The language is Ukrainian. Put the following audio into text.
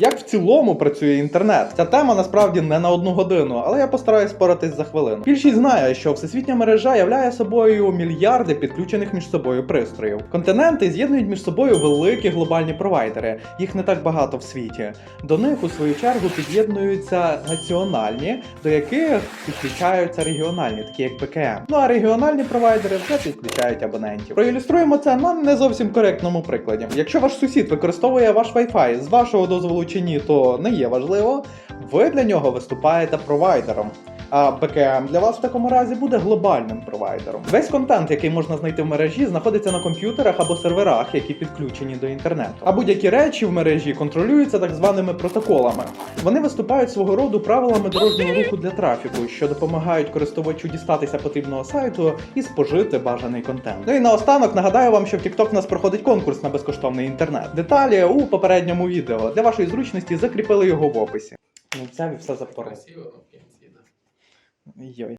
Як в цілому працює інтернет? Ця тема насправді не на одну годину, але я постараюсь споратись за хвилину. Більшість знає, що всесвітня мережа являє собою мільярди підключених між собою пристроїв. Континенти з'єднують між собою великі глобальні провайдери. Їх не так багато в світі. До них у свою чергу під'єднуються національні, до яких підключаються регіональні, такі як БКМ. Ну а регіональні провайдери вже підключають абонентів. Проілюструємо це на не зовсім коректному прикладі. Якщо ваш сусід використовує ваш Wi-Fi з вашого дозволу чи ні, то не є важливо. Ви для нього виступаєте провайдером. А БКМ для вас в такому разі буде глобальним провайдером. Весь контент, який можна знайти в мережі, знаходиться на комп'ютерах або серверах, які підключені до інтернету. А будь-які речі в мережі контролюються так званими протоколами. Вони виступають свого роду правилами дорожнього руху для трафіку, що допомагають користувачу дістатися потрібного сайту і спожити бажаний контент. Ну і наостанок нагадаю вам, що в TikTok у нас проходить конкурс на безкоштовний інтернет. Деталі у попередньому відео. Для вашої зручності закріпили його в описі. Ну, і все запорив. 嗯，有。